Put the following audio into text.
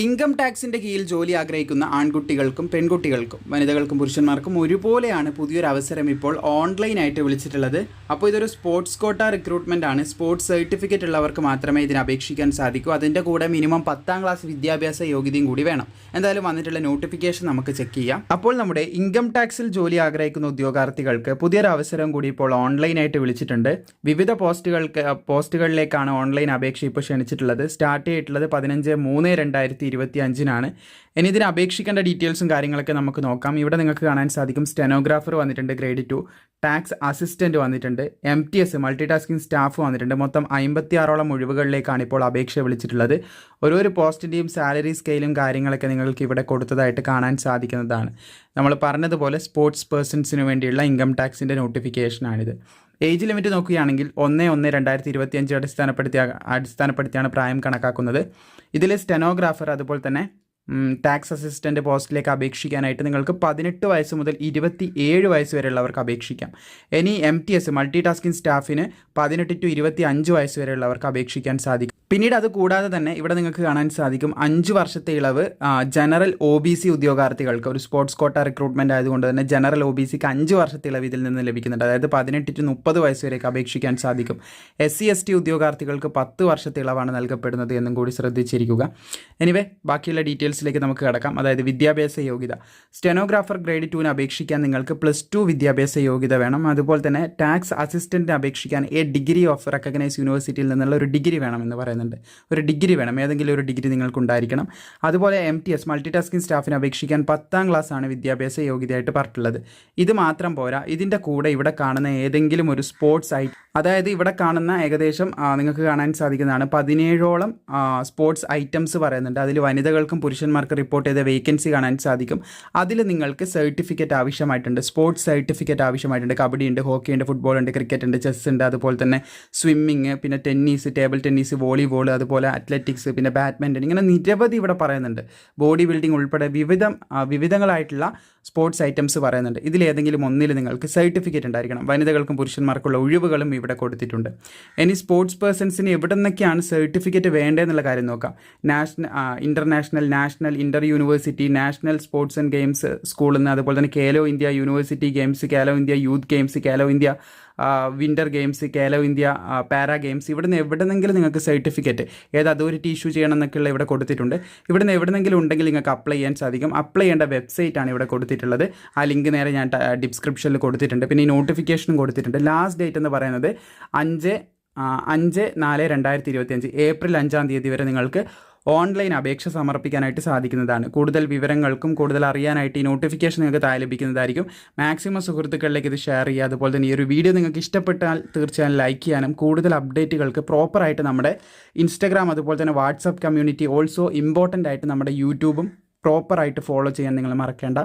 Income ടാക്സിന്റെ കീഴിൽ ജോലി ആഗ്രഹിക്കുന്ന ആൺകുട്ടികൾക്കും പെൺകുട്ടികൾക്കും വനിതകൾക്കും പുരുഷന്മാർക്കും ഒരുപോലെയാണ് പുതിയൊരു അവസരം ഇപ്പോൾ ഓൺലൈനായിട്ട് വിളിച്ചിട്ടുള്ളത്. അപ്പോൾ ഇതൊരു സ്പോർട്സ് കോട്ട റിക്രൂട്ട്മെന്റ് ആണ്. സ്പോർട്സ് സർട്ടിഫിക്കറ്റ് ഉള്ളവർക്ക് മാത്രമേ ഇതിന് അപേക്ഷിക്കാൻ സാധിക്കൂ. അതിന്റെ കൂടെ മിനിമം പത്താം ക്ലാസ് വിദ്യാഭ്യാസ യോഗ്യതയും കൂടി വേണം. എന്തായാലും വന്നിട്ടുള്ള നോട്ടിഫിക്കേഷൻ നമുക്ക് ചെക്ക് ചെയ്യാം. അപ്പോൾ നമ്മുടെ ഇൻകം ടാക്സിൽ ജോലി ആഗ്രഹിക്കുന്ന ഉദ്യോഗാർത്ഥികൾക്ക് പുതിയൊരു അവസരം കൂടി ഇപ്പോൾ ഓൺലൈനായിട്ട് വിളിച്ചിട്ടുണ്ട്. വിവിധ പോസ്റ്റുകൾക്ക് പോസ്റ്റുകളിലേക്കാണ് ഓൺലൈൻ അപേക്ഷ ഇപ്പോൾ ക്ഷണിച്ചിട്ടുള്ളത്. സ്റ്റാർട്ട് ചെയ്തിട്ടുള്ളത് പതിനഞ്ച് മൂന്ന് രണ്ടായിരത്തി ഇരുപത്തി അഞ്ചിനാണ് ഇനി ഇതിന് അപേക്ഷിക്കേണ്ട ഡീറ്റെയിൽസും കാര്യങ്ങളൊക്കെ നമുക്ക് നോക്കാം. ഇവിടെ നിങ്ങൾക്ക് കാണാൻ സാധിക്കും സ്റ്റെനോഗ്രാഫർ വന്നിട്ടുണ്ട് ഗ്രേഡ് ടു ടാക്സ് അസിസ്റ്റന്റ് വന്നിട്ടുണ്ട് M T S multi tasking staff വന്നിട്ടുണ്ട്. മൊത്തം അമ്പത്തി ആറോളം ഒഴിവുകളിലേക്കാണ് ഇപ്പോൾ അപേക്ഷ വിളിച്ചിട്ടുള്ളത്. ഓരോരു പോസ്റ്റിന്റെയും സാലറി സ്കെയിലും കാര്യങ്ങളൊക്കെ നിങ്ങൾക്ക് ഇവിടെ കൊടുത്തതായിട്ട് കാണാൻ സാധിക്കുന്നതാണ്. നമ്മൾ പറഞ്ഞതുപോലെ സ്പോർട്സ് പേഴ്സൺസിന് വേണ്ടിയുള്ള ഇൻകം ടാക്സിന്റെ നോട്ടിഫിക്കേഷനാണിത് ഏജ് ലിമിറ്റ് നോക്കുകയാണെങ്കിൽ ഒന്ന് ഒന്ന് രണ്ടായിരത്തി ഇരുപത്തി അഞ്ച് അടിസ്ഥാനപ്പെടുത്തിയ അടിസ്ഥാനപ്പെടുത്തിയാണ് പ്രായം കണക്കാക്കുന്നത്. ഇതിൽ സ്റ്റെനോഗ്രാഫർ അതുപോലെ തന്നെ ടാക്സ് അസിസ്റ്റന്റ് പോസ്റ്റിലേക്ക് അപേക്ഷിക്കാനായിട്ട് നിങ്ങൾക്ക് പതിനെട്ട് വയസ്സ് മുതൽ ഇരുപത്തി ഏഴ് വയസ്സ് വരെയുള്ളവർക്ക് അപേക്ഷിക്കാം. ഇനി M T S multi tasking സ്റ്റാഫിന് പതിനെട്ട് ടു ഇരുപത്തി അഞ്ച് വയസ്സ് വരെയുള്ളവർക്ക് അപേക്ഷിക്കാൻ സാധിക്കും. പിന്നീട് അത് കൂടാതെ തന്നെ ഇവിടെ നിങ്ങൾക്ക് കാണാൻ സാധിക്കും അഞ്ച് വർഷത്തെ ഇളവ് ജനറൽ ഒ ബി സി ഉദ്യോഗാർത്ഥികൾക്ക് ഒരു സ്പോർട്സ് കോട്ട റിക്രൂട്ട്മെന്റ് ആയതുകൊണ്ട് തന്നെ ജനറൽ ഒ ബി സിക്ക് അഞ്ച് വർഷത്തെ ഇളവ് ഇതിൽ നിന്ന് ലഭിക്കുന്നുണ്ട്. അതായത് പതിനെട്ട് ടു മുപ്പത് വയസ്സ് വരെയൊക്കെ അപേക്ഷിക്കാൻ സാധിക്കും. എസ് സി എസ് ടി ഉദ്യോഗാർത്ഥികൾക്ക് പത്ത് വർഷത്തെ ഇളവാണ് നൽകപ്പെടുന്നത് എന്നും കൂടി ശ്രദ്ധിച്ചിരിക്കുക. എനിവേ ബാക്കിയുള്ള ഡീറ്റെയിൽസിലേക്ക് നമുക്ക് കിടക്കാം. അതായത് വിദ്യാഭ്യാസ യോഗ്യത. സ്റ്റെനോഗ്രാഫർ ഗ്രേഡ് ടുവിന് അപേക്ഷിക്കാൻ നിങ്ങൾക്ക് പ്ലസ് ടു വിദ്യാഭ്യാസ യോഗ്യത വേണം. അതുപോലെ തന്നെ ടാക്സ് അസിസ്റ്റന്റിന് അപേക്ഷിക്കാൻ എ ഡിഗ്രി ഓഫ് റെക്കഗ്നൈസ് യൂണിവേഴ്സിറ്റിയിൽ നിന്നുള്ള ഒരു ഡിഗ്രി വേണം എന്ന് വേണമെന്ന് പറയുന്നുണ്ട് ഒരു ഡിഗ്രി വേണം. ഏതെങ്കിലും ഒരു ഡിഗ്രി നിങ്ങൾക്ക് ഉണ്ടായിരിക്കണം അതുപോലെ M T S multi tasking സ്റ്റാഫിന് അപേക്ഷിക്കാൻ പത്താം ക്ലാസ് ആണ് വിദ്യാഭ്യാസ യോഗ്യതയായിട്ട് പറഞ്ഞിട്ടുള്ളത്. ഇത് മാത്രം പോരാ. ഇതിന്റെ കൂടെ ഇവിടെ കാണുന്ന ഏതെങ്കിലും ഒരു സ്പോർട്സ് ഐ അതായത് ഇവിടെ കാണുന്ന ഏകദേശം നിങ്ങൾക്ക് കാണാൻ സാധിക്കുന്നതാണ് പതിനേഴോളം സ്പോർട്സ് ഐറ്റംസ് പറയുന്നുണ്ട്. അതിൽ വനിതകൾക്കും പുരുഷന്മാർക്ക് റിപ്പോർട്ട് ചെയ്ത വേക്കൻസി കാണാൻ സാധിക്കും. അതിൽ നിങ്ങൾക്ക് സർട്ടിഫിക്കറ്റ് ആവശ്യമായിട്ടുണ്ട്. സ്പോർട്സ് സർട്ടിഫിക്കറ്റ് ആവശ്യമായിട്ടുണ്ട്. കബഡി ഉണ്ട് ഹോക്കി ഉണ്ട് ഫുട്ബോൾ ഉണ്ട് ക്രിക്കറ്റ് ഉണ്ട് ചെസ് ഉണ്ട് അതുപോലെ തന്നെ സ്വിമ്മിങ് പിന്നെ ടെന്നീസ് ടേബിൾ ടെന്നീസ് വോളിബോൾ അതുപോലെ അത്ലറ്റിക്സ് പിന്നെ ബാഡ്മിന്റൺ ഇങ്ങനെ നിരവധി ഇവിടെ പറയുന്നുണ്ട്. ബോഡി ബിൽഡിംഗ് ഉൾപ്പെടെ വിവിധ വിവിധങ്ങളായിട്ടുള്ള സ്പോർട്സ് ഐറ്റംസ് പറയുന്നുണ്ട്. ഇതിലേതെങ്കിലും ഒന്നിൽ നിങ്ങൾക്ക് സർട്ടിഫിക്കറ്റ് ഉണ്ടായിരിക്കണം. വനിതകൾക്കും പുരുഷന്മാർക്കുള്ള ഒഴിവുകളും ഇവിടെ കൊടുത്തിട്ടുണ്ട്. ഇനി സ്പോർട്സ് പേഴ്സൺസിന് എവിടെ നിന്നൊക്കെയാണ് സർട്ടിഫിക്കറ്റ് വേണ്ടതെന്നുള്ള കാര്യം നോക്കാം. National international national inter university national sports and games സ്കൂളിൽ നിന്ന് അതുപോലെ തന്നെ Khelo India university games Khelo India youth games Khelo India winter games Khelo India para games ഇവിടുന്ന് എവിടെന്നെങ്കിലും നിങ്ങൾക്ക് സർട്ടിഫിക്കറ്റ് ഏത് അതോറിറ്റി ഇഷ്യൂ ചെയ്യണം എന്നൊക്കെയുള്ള ഇവിടെ കൊടുത്തിട്ടുണ്ട്. ഇവിടുന്ന് എവിടെന്നെങ്കിലും ഉണ്ടെങ്കിൽ നിങ്ങൾക്ക് അപ്ലൈ ചെയ്യാൻ സാധിക്കും. അപ്ലൈ ചെയ്യേണ്ട വെബ്സൈറ്റ് ആണ് ഇവിടെ കൊടുത്തിട്ടുള്ളത്. ആ ലിങ്ക് നേരെ ഞാൻ ഡിസ്ക്രിപ്ഷനിൽ കൊടുത്തിട്ടുണ്ട്. പിന്നെ ഈ നോട്ടിഫിക്കേഷനും കൊടുത്തിട്ടുണ്ട്. ലാസ്റ്റ് ഡേറ്റ് എന്ന് പറയുന്നത് അഞ്ച് അഞ്ച് നാല് രണ്ടായിരത്തി ഇരുപത്തി അഞ്ച് ഏപ്രിൽ അഞ്ചാം തീയതി വരെ നിങ്ങൾക്ക് ഓൺലൈൻ അപേക്ഷ സമർപ്പിക്കാനായിട്ട് സാധിക്കുന്നതാണ്. കൂടുതൽ വിവരങ്ങൾക്കും കൂടുതൽ അറിയാനായിട്ട് ഈ നോട്ടിഫിക്കേഷൻ നിങ്ങൾക്ക് താഴെ ലഭിക്കുന്നതായിരിക്കും. മാക്സിമം സുഹൃത്തുക്കളിലേക്ക് ഇത് ഷെയർ ചെയ്യുക. അതുപോലെ തന്നെ ഈ ഒരു വീഡിയോ നിങ്ങൾക്ക് ഇഷ്ടപ്പെട്ടാൽ തീർച്ചയായും ലൈക്ക് ചെയ്യാനും കൂടുതൽ അപ്ഡേറ്റുകൾക്ക് പ്രോപ്പറായിട്ട് നമ്മുടെ ഇൻസ്റ്റഗ്രാം അതുപോലെ തന്നെ വാട്സപ്പ് കമ്മ്യൂണിറ്റി ഓൾസോ ഇമ്പോർട്ടന്റ് ആയിട്ട് നമ്മുടെ യൂട്യൂബും പ്രോപ്പറായിട്ട് ഫോളോ ചെയ്യാൻ നിങ്ങൾ മറക്കേണ്ട